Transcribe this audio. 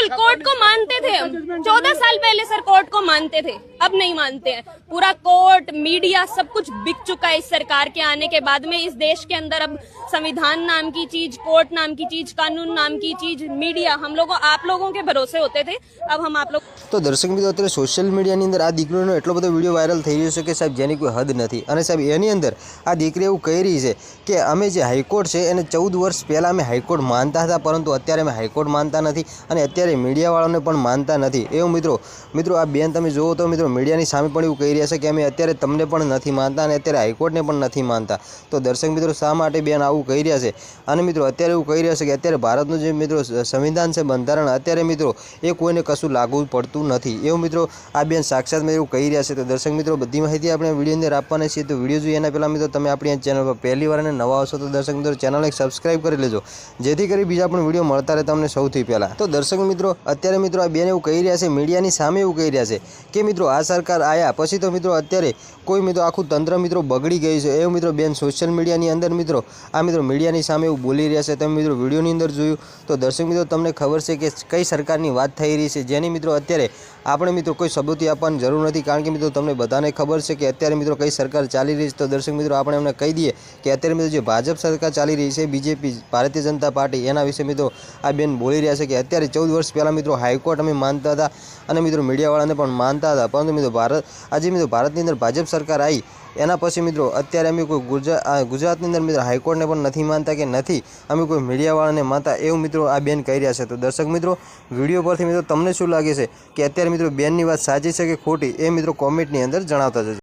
बिल्कुल कोर्ट को मानते थे हम चौदह साल पहले सर कोर्ट को मानते थे अब नहीं मानते हैं पूरा कोर्ट मीडिया सब कुछ बिक चुका है इस सरकार के आने के बाद में इस देश के अंदर अब संविधान नाम की चीज कोर्ट नाम की चीज कानून नाम की चीज मीडिया हम लोगों आप लोगों के भरोसे होते थे अब हम आप लोग તો દર્શક મિત્રો અત્યારે સોશિયલ મીડિયાની અંદર આ દીકરીનો એટલો બધો વિડીયો વાયરલ થઈ રહ્યો છે કે સાહેબ જેની કોઈ હદ નથી અને સાહેબ એની અંદર આ દીકરી એવું કહી રહી છે કે અમે જે હાઈકોર્ટ છે એને ચૌદ વર્ષ પહેલાં અમે હાઈકોર્ટ માનતા હતા પરંતુ અત્યારે અમે હાઈકોર્ટ માનતા નથી અને અત્યારે મીડિયાવાળાને પણ માનતા નથી. એવું મિત્રો મિત્રો આ બેન તમે જુઓ તો મિત્રો મીડિયાની સામે પણ એવું કહી રહ્યા છે કે અમે અત્યારે તમને પણ નથી માનતા અને અત્યારે હાઈકોર્ટને પણ નથી માનતા. તો દર્શક મિત્રો શા માટે બેન આવું કહી રહ્યા છે? અને મિત્રો અત્યારે એવું કહી રહ્યા છે કે અત્યારે ભારતનું જે મિત્રો સંવિધાન છે બંધારણ, અત્યારે મિત્રો એ કોઈને કશું લાગુ પડતું નથી. એવું મિત્રો આ બેન સાક્ષાત એવું કહી રહ્યા છે. તો દર્શક મિત્રો બધી માહિતી આપણે વીડિયો અંદર આપવાની છીએ. તો વીડિયો જોઈએ એના પહેલાં મિત્રો તમે આપણી ચેનલ પર પહેલી વાર અને નવા આવશો તો દર્શક મિત્રો ચેનલને સબસ્ક્રાઇબ કરી લેજો. જેથી કરી બીજા પણ વીડિયો મળતા રહે તમને સૌથી પહેલાં. તો દર્શક મિત્રો અત્યારે મિત્રો આ બેન એવું કહી રહ્યા છે, મીડિયાની સામે એવું કહી રહ્યા છે કે મિત્રો આ સરકાર આવ્યા પછી તો મિત્રો અત્યારે કોઈ મિત્રો આખું તંત્ર મિત્રો બગડી ગયું છે. એવું મિત્રો બેન સોશિયલ મીડિયાની અંદર મિત્રો, આ મિત્રો મીડિયાની સામે એવું બોલી રહ્યા છે. તમે મિત્રો વિડીયોની અંદર જોયું તો દર્શક મિત્રો, તમને ખબર છે કે કઈ સરકારની વાત થઈ રહી છે. જેની મિત્રો અત્યારે આપણે મિત્રો કોઈ સબૂતી આપવાની જરૂર નથી, કારણ કે મિત્રો તમને બધાને ખબર છે કે અત્યારે મિત્રો કઈ સરકાર ચાલી રહી છે. તો દર્શક મિત્રો, આપણે એમને કહી દઈએ કે અત્યારે મિત્રો જે ભાજપ સરકાર ચાલી રહી છે, બીજેપી, ભારતીય જનતા પાર્ટી, એના વિશે મિત્રો આ બેન બોલી રહ્યા છે કે અત્યારે ચૌદ વર્ષ પહેલાં મિત્રો હાઈકોર્ટ અમે માનતા હતા અને મિત્રો મીડિયાવાળાને પણ માનતા હતા. પરંતુ મિત્રો ભારત, આજે મિત્રો ભારતની અંદર ભાજપ સરકાર આવી એના પછી મિત્રો, અત્યારે અમે કોઈ ગુજરાત ગુજરાતની અંદર મિત્રો હાઈકોર્ટને પણ નથી માનતા કે નથી, અમે કોઈ મીડિયાવાળાને માનતા એવું મિત્રો આ બેન કહી રહ્યા છે. તો દર્શક મિત્રો, વીડિયો પરથી મિત્રો તમને શું લાગે છે? કે અત્યારે મિત્રો બેનની વાત સાચી છે કે ખોટી, એ મિત્રો કોમેન્ટની અંદર જણાવતા જજો.